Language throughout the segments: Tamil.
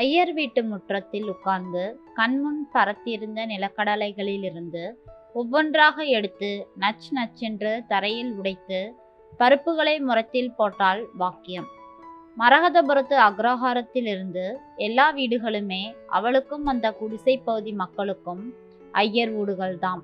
ஐயர் வீட்டு முற்றத்தில் உட்கார்ந்து கண்முன் பரத்தியிருந்த நிலக்கடலைகளிலிருந்து ஒவ்வொன்றாக எடுத்து நச் நச்சென்று தரையில் உடைத்து பருப்புகளை முரத்தில் போட்டால் வாக்கியம் மரகதபுரத்து அக்ரஹாரத்திலிருந்து எல்லா வீடுகளுமே அவளுக்கும் அந்த குடிசை பகுதி மக்களுக்கும் ஐயர் வீடுகள்தாம்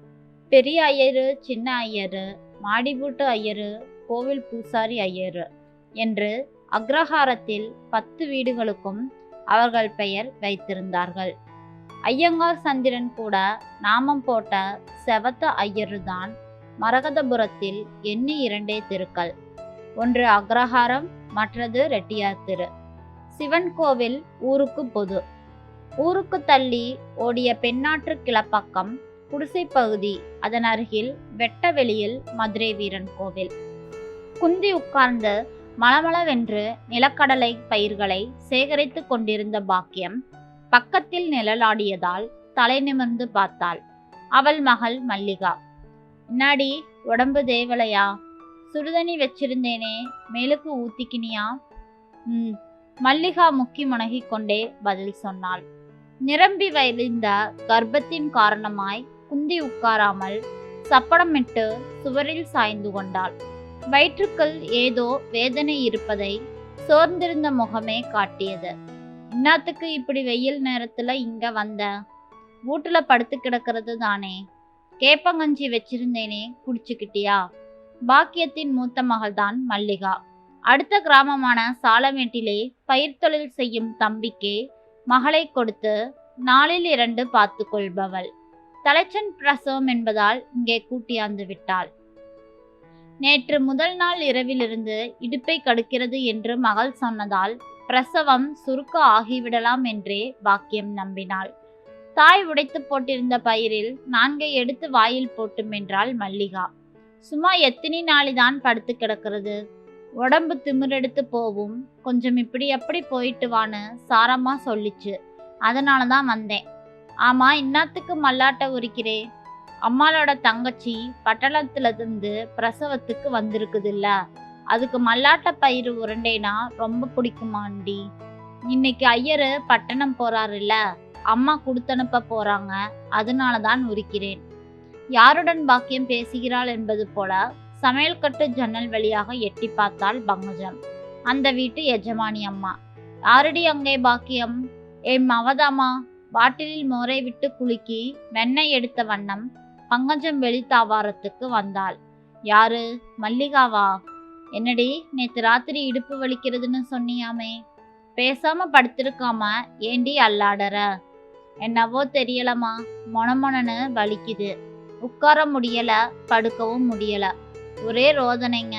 பெரிய ஐயரு சின்ன ஐயரு மாடிபூட்டு ஐயரு கோவில் பூசாரி ஐயரு என்று அக்ரஹாரத்தில் பத்து வீடுகளுக்கும் அவர்கள் பெயர் வைத்திருந்தார்கள். ஐயங்கார் சந்திரன் கூட நாமம் போட்ட செவத்த ஐயருதான் மரகதபுரத்தில் எண்ணி இரண்டே தெருக்கள். ஒன்று அக்ரஹாரம் மற்றது ரெட்டியார் திரு. சிவன் கோவில் ஊருக்கு பொது. ஊருக்கு தள்ளி ஓடிய பெண்ணாற்று கிளப்பக்கம் குடிசை பகுதி அதன் அருகில் வெட்ட வெளியில் மதுரை வீரன் கோவில். குந்தி உட்கார்ந்து மளமளவென்று நிலக்கடலை பயிர்களை சேகரித்து கொண்டிருந்த பாக்கியம் பக்கத்தில் நிழலாடியதால் தலை நிமிர்ந்து பார்த்தாள். அவள் மகள் மல்லிகா. என்னாடி உடம்பு தேவலையா? சுடுதண்ணி வச்சிருந்தேனே மேலுக்கு ஊத்திக்கினியா? ம் மல்லிகா முக்கி முனகிக் கொண்டே பதில் சொன்னாள். நிரம்பி வயலிந்த கர்ப்பத்தின் காரணமாய் குந்தி உட்காராமல் சப்படமிட்டு சுவரில் சாய்ந்து கொண்டாள். வயிற்றுக்குள் ஏதோ வேதனை இருப்பதை சோர்ந்திருந்த முகமே காட்டியது. இன்னத்துக்கு இப்படி வெயில் நேரத்துல இங்க வந்த? வீட்டுல படுத்து கிடக்கிறது தானே. கேப்பங்கஞ்சி வச்சிருந்தேனே குடிச்சுக்கிட்டியா? பாக்கியத்தின் மூத்த மகள்தான் மல்லிகா. அடுத்த கிராமமான சாலமேட்டிலே பயிர் தொழில் செய்யும் தம்பிக்கே மகளை கொடுத்து நாளில் இரண்டு பார்த்து கொள்பவள். தலைச்சன் பிரசவம் என்பதால் இங்கே கூட்டியாந்து விட்டாள். நேற்று முதல் நாள் இரவிலிருந்து இடுப்பை கடுக்கிறது என்று மகள் சொன்னதால் பிரசவம் சுருக்க ஆகிவிடலாம் என்றே பாக்கியம் நம்பினாள். தாய் உடைத்து போட்டிருந்த பயிரில் நான்கை எடுத்து வாயில் போட்டும் என்றாள் மல்லிகா. சும்மா எத்தனை நாளிதான் படுத்து கிடக்கிறது. உடம்பு திமிரெடுத்து போவும். கொஞ்சம் இப்படி அப்படி போயிட்டு வான்னு சாரம்மா சொல்லிச்சு. அதனால தான் வந்தேன். ஆமா இன்னாத்துக்கு மல்லாட்ட உரிக்கிறே? அம்மாளோட தங்கச்சி பட்டணத்துல இருந்து பிரசவத்துக்கு வந்திருக்குதுல்ல. அதுக்கு மல்லாட்ட பயிறு உருண்டைனா ரொம்ப பிடிக்குமாண்டி. இன்னைக்கு ஐயர் பட்டணம் போறாருல்ல. அம்மா கொடுத்தனுப்ப போறாங்க. அதனால தான் உரிக்கிறேன். யாருடன் பாக்கியம் பேசுகிறாள் என்பது போல சமையல் கட்டு ஜன்னல் வழியாக எட்டி பார்த்தாள் பங்கஜம். அந்த வீட்டு எஜமானி அம்மா. யாரடி அங்கே பாக்கியம்? என் மவதாமா பாட்டிலில் மோரை விட்டு குலுக்கி வெண்ணெய் எடுத்த வண்ணம் பங்கஜம் வெளித்தாவாரத்துக்கு வந்தாள். யாரு? மல்லிகாவா? என்னடி நேத்து ராத்திரி இடுப்பு வலிக்கிறதுன்னு சொன்னியாமே. பேசாம படுத்திருக்காம ஏண்டி அல்லாடற? என்னவோ தெரியலமா மொனமொனன்னு வலிக்குது. உட்கார முடியல படுக்கவும் முடியல. ஒரே ரோதனைங்க.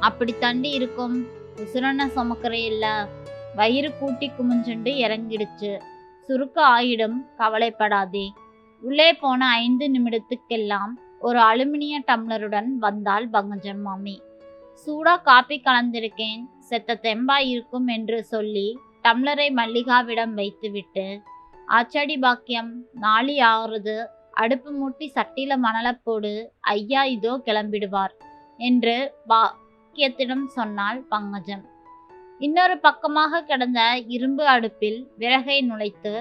அப்படி தண்டி இருக்கும். உசுரனை சுமக்கிற இல்ல. வயிறு கூட்டி குமிஞ்சுண்டு இறங்கிடுச்சு. சுருக்க ஆயிடும். கவலைப்படாதே. உள்ளே போன ஐந்து நிமிடத்துக்கெல்லாம் ஒரு அலுமினிய டம்ளருடன் வந்தாள் பங்கஜம் மாமி. சூடா காப்பி கலந்திருக்கேன் செத்த தெம்பா இருக்கும் என்று சொல்லி டம்ளரை மல்லிகாவிடம் வைத்துவிட்டு ஆச்சாடி பாக்கியம் நாளி ஆறுது அடுப்பு மூட்டி சட்டில மணலை போடு ஐயா இதோ கிளம்பிடுவார் என்று பாக்கியத்திடம் சொன்னாள் பங்கஜம். இன்னொரு பக்கமாக கிடந்த இரும்பு அடுப்பில் விறகை நுழைத்து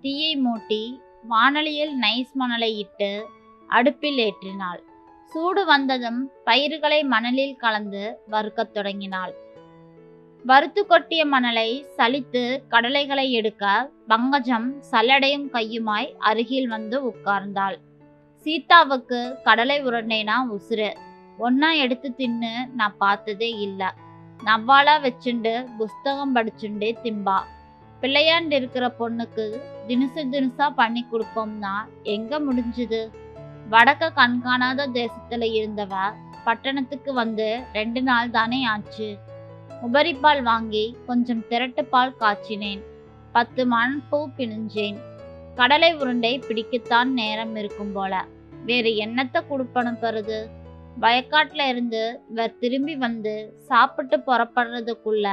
தீயை மூட்டி வானலியில் நைஸ் மணலை இட்டு அடுப்பில் ஏற்றினாள். சூடு வந்ததும் பயிர்களை மணலில் கலந்து வறுக்கத் தொடங்கினாள். வறுத்து கொட்டிய மணலை சலித்து கடலைகளை எடுக்க பங்கஜம் சல்லடையும் கையுமாய் அருகில் வந்து உட்கார்ந்தாள். சீதாவுக்கு கடலை உருண்டேனா உசுறு. ஒன்னா எடுத்து தின்னு நான் பார்த்ததே இல்லை. நவ்வாலா வச்சுண்டு புஸ்தகம் படிச்சுண்டே திம்பா. பிள்ளையாண்டு இருக்கிற பொண்ணுக்கு தினுசு தினுசா பண்ணி கொடுப்போம்னா எங்க முடிஞ்சுது? வடக்க கண்காணாத தேசத்துல இருந்தவ பட்டணத்துக்கு வந்து ரெண்டு நாள் தானே ஆச்சு. உபரிப்பால் வாங்கி கொஞ்சம் திரட்டு பால் காய்ச்சினேன். பத்து மண்பூ பிணிஞ்சேன். கடலை உருண்டை பிடிக்கத்தான் நேரம் இருக்கும் போல. வேறு என்னத்தை குடுப்பனும் பெறுது வயக்காட்டில் இருந்து இவர் திரும்பி வந்து சாப்பிட்டு புறப்படுறதுக்குள்ள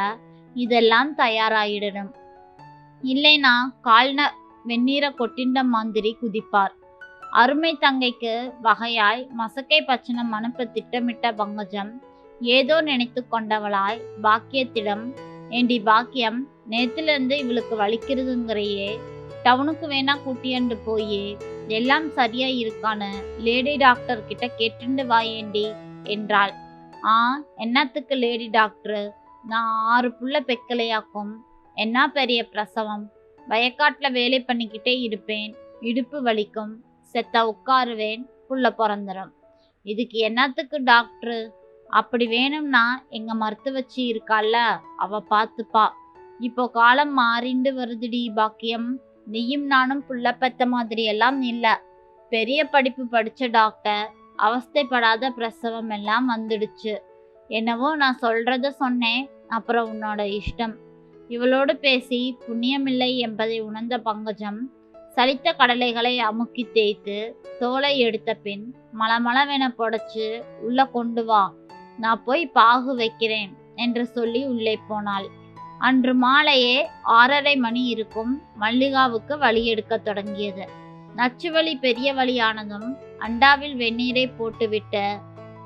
இதெல்லாம் தயாராகிடணும் இல்லைனா கால்ன வெந்நீர கொட்டிண்ட மாதிரி குதிப்பார். அருமை தங்கைக்கு வகையாய் மசக்கை பச்சனம் அனுப்ப திட்டமிட்ட பங்கஜம் ஏதோ நினைத்து கொண்டவளாய் பாக்கியத்திடம் ஏண்டி பாக்கியம் நேத்திலிருந்து இவளுக்கு வலிக்கிறதுங்கிறையே டவுனுக்கு வேணா கூட்டியண்டு போய் எல்லாம் சரியா இருக்கான்னு லேடி டாக்டர் கிட்ட கேட்டுண்டு வாயேண்டி என்றாள். ஆ என்னத்துக்கு லேடி டாக்டர்? நான் ஆறு புள்ள பெக்கலையாக்கும். என்ன பெரிய பிரசவம்? வயக்காட்டில் வேலை பண்ணிக்கிட்டே இருப்பேன். இடுப்பு வலிக்கும். செத்த உட்காருவேன். புள்ள பிறந்துடும் இதுக்கு என்னத்துக்கு டாக்டரு? அப்படி வேணும்னா எங்கள் மருத்துவச்சி இருக்கால அவ பார்த்துப்பா இப்போ காலம் மாறிண்டு வருதுடி பாக்கியம். நீயும் நானும் புள்ள பெத்த மாதிரி எல்லாம் பெரிய படிப்பு படித்த டாக்டர். அவஸ்தைப்படாத பிரசவம் எல்லாம் வந்துடுச்சு. என்னவோ நான் சொல்கிறத சொன்னேன். அப்புறம் உன்னோட இஷ்டம். இவளோடு பேசி புண்ணியமில்லை என்பதை உணர்ந்த பங்கஜம் சலித்த கடலைகளை அமுக்கி தேய்த்து தோலை எடுத்த பின் மலமளவென புடைச்சு உள்ள கொண்டு வா நான் போய் பாகு வைக்கிறேன் என்று சொல்லி உள்ளே போனாள். அன்று மாலையே ஆறரை மணி இருக்கும் மல்லிகாவுக்கு வழி எடுக்க தொடங்கியது. நச்சுவலி பெரிய வழியானதும் அண்டாவில் வெந்நீரை போட்டுவிட்டு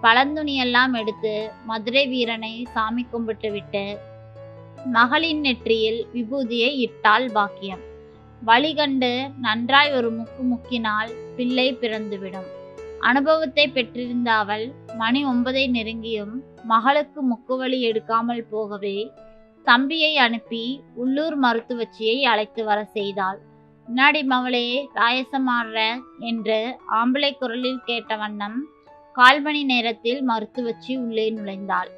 பழந்துணியெல்லாம் எடுத்து மதுரை வீரனை சாமி கும்பிட்டு விட்டு மகளின் நெற்றியில் விபூதியை இட்டாள் பாக்கியம். வழிகண்டு நன்றாய் ஒரு முக்கு முக்கினால் பிள்ளை பிறந்துவிடும். அனுபவத்தை பெற்றிருந்த அவள் மணி ஒன்பதை நெருங்கியும் மகளுக்கு முக்குவலி எடுக்காமல் போகவே தம்பியை அனுப்பி உள்ளூர் மருத்துவச்சியை அழைத்து வர செய்தாள். முன்னாடி மவளே ராயசமாடுற என்று ஆம்பளை குரலில் கேட்ட வண்ணம் கால் மணி நேரத்தில் மருத்துவச்சி உள்ளே நுழைந்தாள்.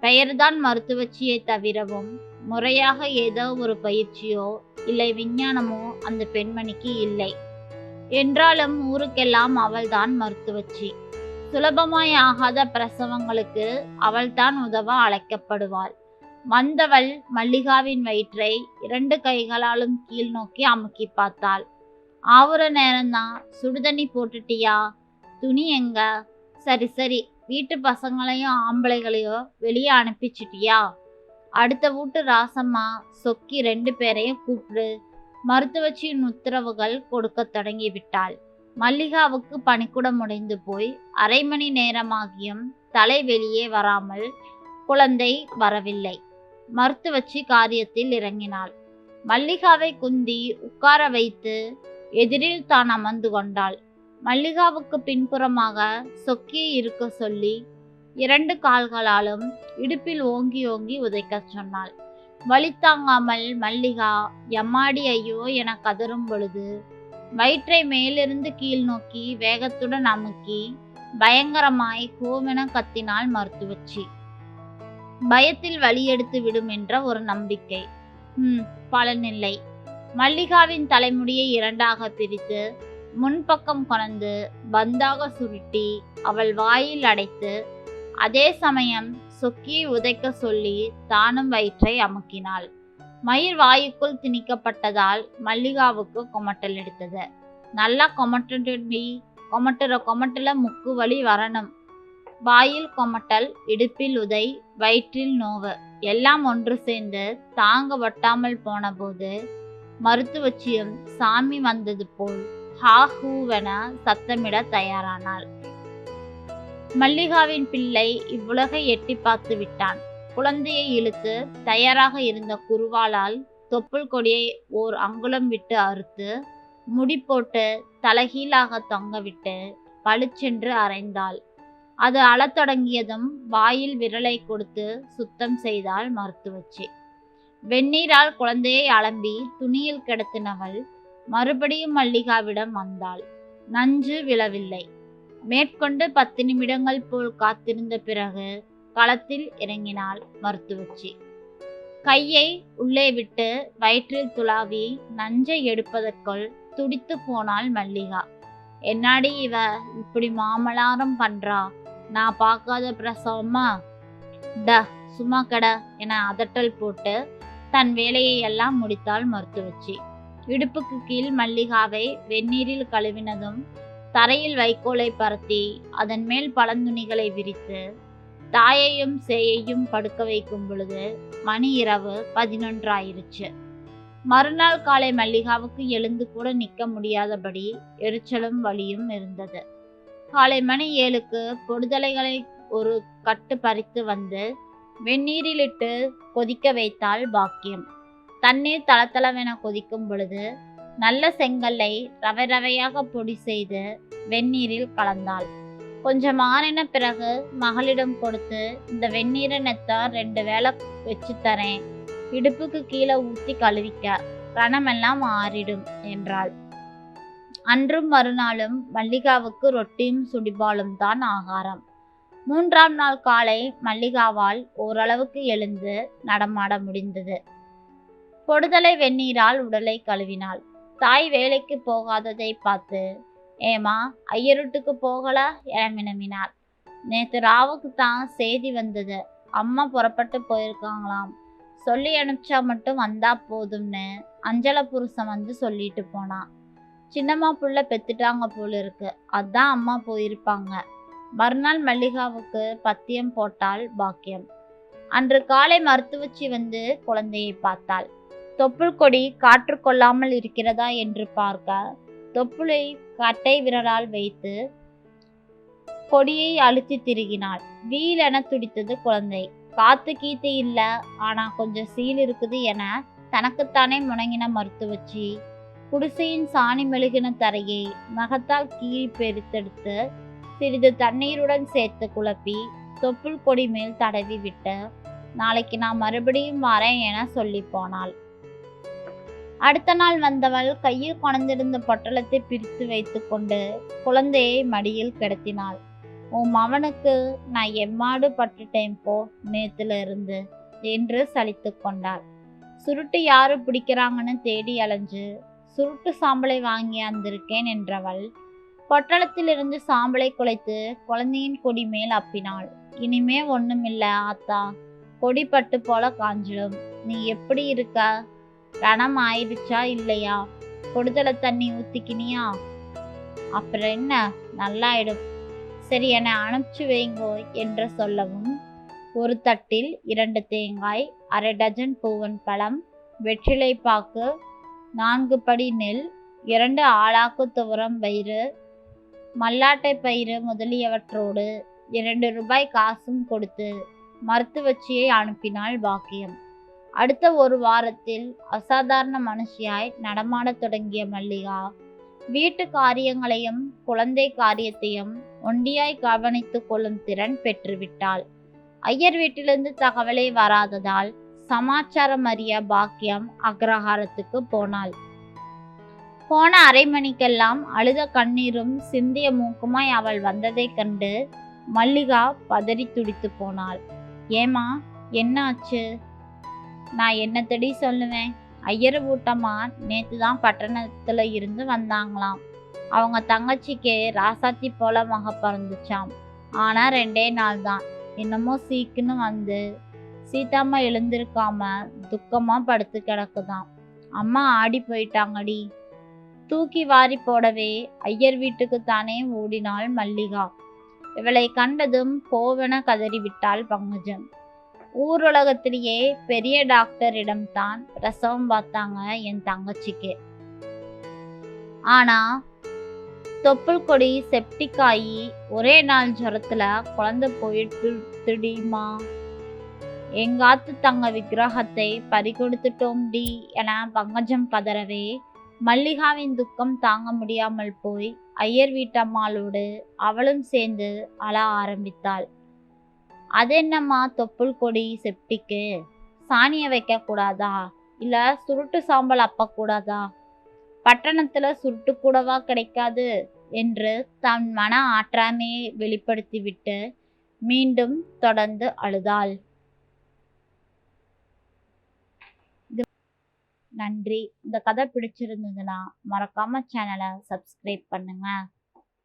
பெயர்தான் மருத்துவச்சியை தவிரவும் முறையாக ஏதோ ஒரு பயிற்சியோ இல்லை விஞ்ஞானமோ அந்த பெண்மணிக்கு இல்லை. என்றாலும் ஊருக்கெல்லாம் அவள்தான் மருத்துவச்சி. சுலபமாய் ஆகாத பிரசவங்களுக்கு அவள்தான் உதவ அழைக்கப்படுவாள். வந்தவள் மல்லிகாவின் வயிற்றை இரண்டு கைகளாலும் கீழ் நோக்கி அமுக்கி பார்த்தாள். ஆவுற நேரம்தான் சுடுதண்ணி போட்டுட்டியா? துணி எங்க? சரி சரி வீட்டு பசங்களையும் ஆம்பளைகளையும் வெளியே அனுப்பிச்சிட்டியா? அடுத்த வீட்டு ராசம்மா சொக்கி ரெண்டு பேரையும் கூப்பிடு. மருத்துவச்சியின் உத்தரவுகள் கொடுக்க தொடங்கி விட்டாள் மல்லிகாவுக்கு பணிக்கூடம் முடிந்து போய் அரை மணி நேரமாகியும் தலை வெளியே வராமல் குழந்தை வரவில்லை. மருத்துவச்சி காரியத்தில் இறங்கினாள். மல்லிகாவை குந்தி உட்கார வைத்து எதிரில் தான் அமர்ந்து கொண்டாள். மல்லிகாவுக்கு பின்புறமாக சொக்கி இருக்க சொல்லி இரண்டு கால்களாலும் இடுப்பில் ஓங்கி ஓங்கி உதைக்கச் சொன்னாள். வழி தாங்காமல் மல்லிகா எம்மாடி ஐயோ என கதறும் பொழுது வயிற்றை மேலிருந்து கீழ் நோக்கி வேகத்துடன் அமுக்கி பயங்கரமாய் கோவென கத்தினாள் மருத்துவச்சி. பயத்தில் வழி எடுத்து விடும் என்ற ஒரு நம்பிக்கை. ம் பலனில்லை. மல்லிகாவின் தலைமுடியை இரண்டாக பிரித்து முன்பக்கம் கொணந்து பந்தாக சுருட்டி அவள் வாயில் அடைத்து அதே சமயம் சொக்கி உதைக்க சொல்லி தானும் வயிற்றை அமுக்கினாள். மயிர் வாயுக்குள் திணிக்கப்பட்டதால் மல்லிகாவுக்கு கொமட்டல் எடுத்தது. நல்லா கொமட்டி கொமட்டுற கொமட்டல முக்கு வலி வரணும். வாயில் கொமட்டல் இடுப்பில் உதை வயிற்றில் நோவு எல்லாம் ஒன்று சேர்ந்து தாங்க வட்டாமல் போனபோது மருத்துவச்சியும் சாமி வந்தது போல் ஹா ஹூவென சத்தமிட தயாரானாள். மல்லிகாவின் பிள்ளை இவ்வுலகை எட்டி பார்த்து விட்டான். குழந்தையை இழுத்து தயாராக இருந்த குருவாளால் தொப்புள் கொடியை ஓர் அங்குலம் விட்டு அறுத்து முடி போட்டு தலைகீழாக தொங்கவிட்டு பளிச்சென்று அரைந்தாள். அது அழத் தொடங்கியதும் வாயில் விரலை கொடுத்து சுத்தம் செய்தாள் மருத்துவச்சி. வெந்நீரால் குழந்தையை அலம்பி துணியில் கிடத்தினவள் மறுபடியும் மல்லிகாவிடம் வந்தாள். நஞ்சு விழவில்லை. மேற்கொண்டு பத்து நிமிடங்கள் போல் காத்திருந்த பிறகு களத்தில் இறங்கினாள் மருத்துவச்சி. கையை உள்ளே விட்டு வயிற்றில் துளாவி நஞ்சை எடுப்பதற்குள் துடித்து போனாள் மல்லிகா. என்னாடி இவ? இப்படி மாமலாரம் பண்றா? நான் பார்க்காத பிரசவமா? ட சும்மா கட என அதட்டல் போட்டு தன் வேலையை எல்லாம் முடித்தாள் மருத்துவச்சி. இடுப்புக்கு கீழ் மல்லிகாவை வெந்நீரில் கழுவினதும் தரையில் வைக்கோலை பரத்தி அதன் மேல் பழந்துணிகளை விரித்து தாயையும் சேயையும் படுக்க வைக்கும் பொழுது மணி இரவு பதினொன்றாயிருச்சு. மறுநாள் காலை மல்லிகாவுக்கு எழுந்து கூட நிற்க முடியாதபடி எரிச்சலும் வலியும் இருந்தது. காலை மணி ஏழுக்கு பொடுதலைகளை ஒரு கட்டு பறித்து வந்து வெந்நீரிலிட்டு கொதிக்க வைத்தால் பாக்கியம். தண்ணீர் தளத்தளவென கொதிக்கும் பொழுது நல்ல செங்கல்லை ரவை ரவையாக பொடி செய்து வெந்நீரில் கலந்தாள். கொஞ்சம் ஆறின பிறகு மகளிடம் கொடுத்து இந்த வெந்நீரை நெத்தான் ரெண்டு வேளை வச்சு தரேன். இடுப்புக்கு கீழே ஊற்றி கழுவிக்க. ரணமெல்லாம் ஆறிடும் என்றாள். அன்றும் மறுநாளும் மல்லிகாவுக்கு ரொட்டியும் சுடிபாலும் தான் ஆகாரம். மூன்றாம் நாள் காலை மல்லிகாவால் ஓரளவுக்கு எழுந்து நடமாட முடிந்தது. பொடுதலை வெந்நீரால் உடலை கழுவினாள். தாய் வேலைக்கு போகாததை பார்த்து ஏமா ஐயருட்டுக்கு போகல? என வினவினாள் நேற்று ராவுக்கு தான் செய்தி வந்தது. அம்மா புறப்பட்டு போயிருக்காங்களாம். சொல்லி அனுப்பிச்சா மட்டும் வந்தா போதும்னு அஞ்சல புருஷன் வந்து சொல்லிட்டு போனான் சின்னம்மா புள்ள பெத்துட்டாங்க போல இருக்கு அதான் அம்மா போயிருப்பாங்க. மறுநாள் மல்லிகாவுக்கு பத்தியம் போட்டால் பாக்கியம். அன்று காலை மருத்துவச்சி வந்து குழந்தையை பார்த்தாள். தொப்புள் கொடி காற்று கொள்ளாமல் இருக்கிறதா என்று பார்க்க தொப்புளை கட்டை விரலால் வைத்து கொடியை அழுத்தி திருகினாள். வீலென துடித்தது குழந்தை. காத்து கீத்து இல்ல ஆனா கொஞ்சம் சீல் இருக்குது என தனக்குத்தானே முணங்கின மருத்துவச்சி குடிசையின் சாணி மெழுகின தரையை நகத்தால் கீறி பெருத்தெடுத்து சிறிது தண்ணீருடன் சேர்த்து குழப்பி தொப்புள் கொடி மேல் தடவி விட்டு நாளைக்கு நான் மறுபடியும் வரேன் என சொல்லி போனாள். அடுத்த நாள் வந்தவள் கையில் கொணந்திருந்த பொட்டலத்தை பிரித்து வைத்துக்கொண்டு குழந்தையை மடியில் கிடத்தினாள். உன் மவனுக்கு நான் எம்மாடு பட்டுட்டேன் போ நேத்துல இருந்து என்று சலித்து கொண்டாள். சுருட்டு யாரு பிடிக்கிறாங்கன்னு தேடி அலைஞ்சு சுருட்டு சாம்பலை வாங்கி வந்திருக்கேன் என்றவள் பொட்டலத்திலிருந்து சாம்பலை குலைத்து குழந்தையின் கொடி மேல் அப்பினாள். இனிமே ஒண்ணுமில்ல ஆத்தா கொடி பட்டு போல காஞ்சிடும். நீ எப்படி இருக்க? ரணம் ஆயிடுச்சா இல்லையா? கொடுதல தண்ணி ஊத்திக்கினியா? அப்புறம் என்ன? நல்லாயிடும். சரி என்னை அனுப்பிச்சு வைங்கோ என்று சொல்லவும் ஒரு தட்டில் இரண்டு தேங்காய் அரை டஜன் பூவன் பழம் வெற்றிலை பாக்கு நான்கு படி நெல் இரண்டு ஆளாக்கு துவரம் பயிறு மல்லாட்டை பயிறு முதலியவற்றோடு இரண்டு ரூபாய் காசும் கொடுத்து மருத்துவச்சியை அனுப்பினாள் பாக்கியம். அடுத்த ஒரு வாரத்தில் அசாதாரண மனுஷியாய் நடமாடத் தொடங்கிய மல்லிகா வீட்டு காரியங்களையும் குழந்தை காரியத்தையும் ஒண்டியாய் கவனித்து கொள்ளும் திறன் பெற்றுவிட்டாள். ஐயர் வீட்டிலிருந்து தகவலே வராததால் சமாச்சாரம் அறிய பாக்கியம் அக்ரஹாரத்துக்கு போனாள். போன அரை மணிக்கெல்லாம் அழுத கண்ணீரும் சிந்திய மூக்குமாய் அவள் வந்ததைக் கண்டு மல்லிகா பதறி துடித்து போனாள். ஏமா என்னாச்சு? நான் என்னத்தடி சொல்லுவேன். ஐயர் ஊட்டம்மா நேற்று தான் பட்டணத்துல இருந்து வந்தாங்களாம். அவங்க தங்கச்சிக்கு ராசாத்தி போல மக பிறந்துச்சாம். ஆனா ரெண்டே நாள் தான். என்னமோ சீக்குன்னு வந்து சீதாம்மா எழுந்திருக்காம துக்கமா படுத்து கிடக்குதாம். அம்மா ஆடி போயிட்டாங்கடி. தூக்கி வாரி போடவே ஐயர் வீட்டுக்கு தானே ஓடினாள் மல்லிகா. இவளை கண்டதும் கோவென கதறிவிட்டாள் பங்குஜம் ஊருலகத்திலேயே பெரிய டாக்டரிடம் தான் பிரசவம் பார்த்தாங்க என் தங்கச்சிக்கு. ஆனா தொப்புள் கொடி செப்டிக் ஆகி ஒரே நாள் ஜரத்துல குழந்தை போயிட்டு திடீமா எங்காத்து தங்க விக்கிரகத்தை பறிகொடுத்துட்டோம் டி என பங்கஜம் பதறவே மல்லிகாவின் துக்கம் தாங்க முடியாமல் போய் ஐயர் வீட்டம்மாளோடு அவளும் சேர்ந்து அழ ஆரம்பித்தாள். அது என்னம்மா? தொப்புள் கொடி செப்டிக்கு. சாணியை வைக்க கூடாதா? சுருட்டு சாம்பல் அப்பக்கூடாதா கூடாதா? பட்டணத்துல சுருட்டு கூடவா கிடைக்காது என்று தன் மன ஆற்றாமையை வெளிப்படுத்திவிட்டு மீண்டும் தொடர்ந்து அழுதாள். இது- நன்றி. இந்த கதை பிடிச்சிருந்ததுன்னா மறக்காம சேனலை சப்ஸ்கிரைப் பண்ணுங்க.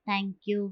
தேங்க்யூ